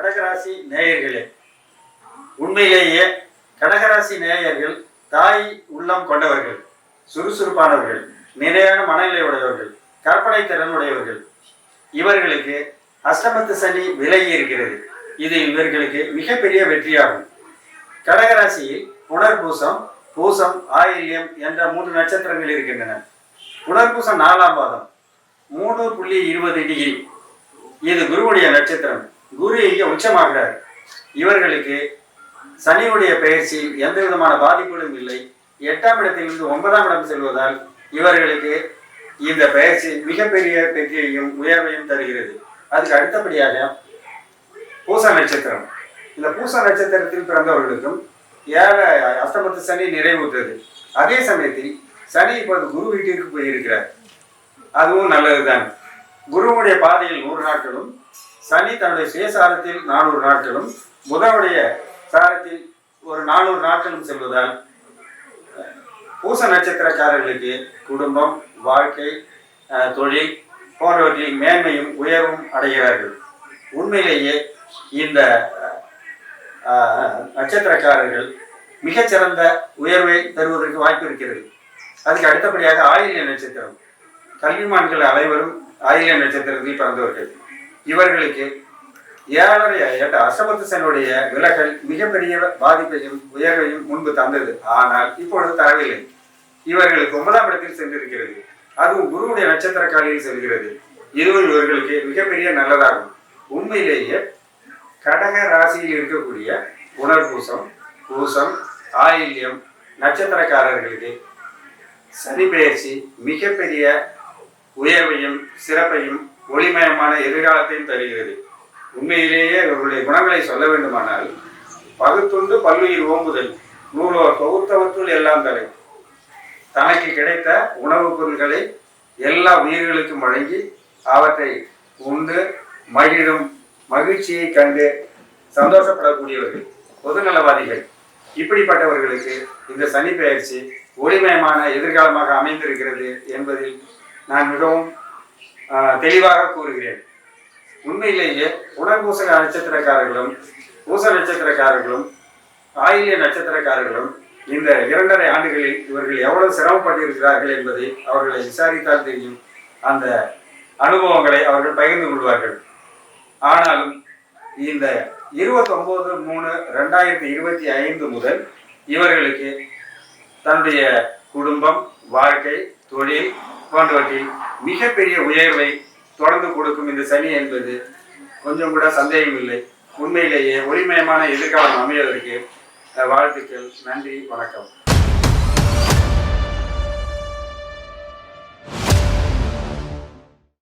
கடகராசி நேயர்களே உண்மையிலேயே கடகராசி நேயர்கள் தாய் உள்ளம் கொண்டவர்கள் சுறுசுறுப்பானவர்கள் நிலையான மனநிலை உடையவர்கள் கற்பனை திறன் உடையவர்கள். இவர்களுக்கு அஷ்டமத்து சனி விலகி இருக்கிறது. இது இவர்களுக்கு மிகப்பெரிய வெற்றியாகும். கடகராசியில் புனர்பூசம் பூசம் ஆயில்யம் என்ற மூன்று நட்சத்திரங்கள் இருக்கின்றன. புனர்பூசம் நாலாம் பாதம் மூணு புள்ளி இருபது டிகிரி. இது குருவுடைய நட்சத்திரம். குரு இங்கே உச்சமாகிறார். இவர்களுக்கு சனியுடைய பெயர்ச்சி எந்த விதமான பாதிப்புகளும் இல்லை. எட்டாம் இடத்திலிருந்து ஒன்பதாம் இடம் செல்வதால் இவர்களுக்கு இந்த பெயர்ச்சி மிகப்பெரிய வெற்றியையும் உயர்வையும் தருகிறது. அதுக்கு அடுத்தபடியாக பூச நட்சத்திரம். இந்த பூச நட்சத்திரத்தில் பிறந்தவர்களுக்கும் ஏழை அஷ்டமத்து சனி நிறைவுற்றது. அதே சமயத்தில் சனி இப்போது குரு வீட்டிற்கு போயிருக்கிறார். அதுவும் நல்லதுதான். குருவுடைய பாதையில் நூறு நாட்களும் சனி தன்னுடைய சுயசாரத்தில் நானூறு நாட்களும் புதனுடைய சாரத்தில் ஒரு நானூறு நாட்களும் செல்வதால் பூச நட்சத்திரக்காரர்களுக்கு குடும்பம் வாழ்க்கை தொழில் போன்றவற்றில் மேன்மையும் உயர்வும் அடைகிறார்கள். உண்மையிலேயே இந்த நட்சத்திரக்காரர்கள் மிகச்சிறந்த உயர்வை தருவதற்கு வாய்ப்பு இருக்கிறது. அதுக்கு அடுத்தபடியாக ஆயில்ய நட்சத்திரம். கல்விமான்கள் அனைவரும் ஆயில்ய நட்சத்திரத்தில் பிறந்தவர்கள். இவர்களுக்கு ஏழரை எட்டு அசமத்துசனுடைய விலகல் மிகப்பெரிய பாதிப்பையும் உயர்வையும் முன்பு தந்தது. ஆனால் இப்பொழுது தரவில்லை. இவர்களுக்கு ஒன்பதாம் இடத்தில் சென்றிருக்கிறது. அதுவும் குருவுடைய நட்சத்திர காலையில் செல்கிறது. இதுவும் இவர்களுக்கு மிகப்பெரிய நல்லதாகும். உண்மையிலேயே கடக ராசியில் இருக்கக்கூடிய உணர்பூசம் பூசம் ஆயில்யம் நட்சத்திரக்காரர்களுக்கு சனி பெயர்ச்சி மிகப்பெரிய உயர்வையும் சிறப்பையும் ஒளிமயமான எதிர்காலத்தையும் தருகிறது. உண்மையிலேயே இவர்களுடைய குணங்களை சொல்ல வேண்டுமானால் பகுத்துண்டு பல்லுயிர் ஓம்புதல் நூலோர் தொகுத்தவற்றுள் எல்லாம் தலை. தனக்கு கிடைத்த உணவுப் பொருட்களை எல்லா உயிர்களுக்கும் வழங்கி அவற்றை உண்டு மகிழும் மகிழ்ச்சியை கண்டு சந்தோஷப்படக்கூடியவர்கள் பொதுநலவாதிகள். இப்படிப்பட்டவர்களுக்கு இந்த சனி பெயர்ச்சி ஒளிமயமான எதிர்காலமாக அமைந்திருக்கிறது என்பதில் நான் மிகவும் தெளிவாக கூறுகிறேன். உண்மையிலேயே உணர்பூசக நட்சத்திரக்காரர்களும் பூச நட்சத்திரக்காரர்களும் ஆயிலிய நட்சத்திரக்காரர்களும் இந்த இரண்டரை ஆண்டுகளில் இவர்கள் எவ்வளவு சிரமப்பட்டிருக்கிறார்கள் என்பதை அவர்களை விசாரித்தால் தெரியும். அந்த அனுபவங்களை அவர்கள் பகிர்ந்து கொள்வார்கள். ஆனாலும் இந்த இருபத்தொன்பது மூணு ரெண்டாயிரத்தி இருபத்தி ஐந்து முதல் இவர்களுக்கு தன்னுடைய குடும்பம் வாழ்க்கை தொழில் போன்றவற்றில் மிகப்பெரிய உயர்வை தொடர்ந்து கொடுக்கும் இந்த சனி என்பது கொஞ்சம் கூட சந்தேகம் இல்லை. உண்மையிலேயே ஒளிமயமான எதிர்காலம் அமைவதற்கு வாழ்த்துக்கள். நன்றி வணக்கம்.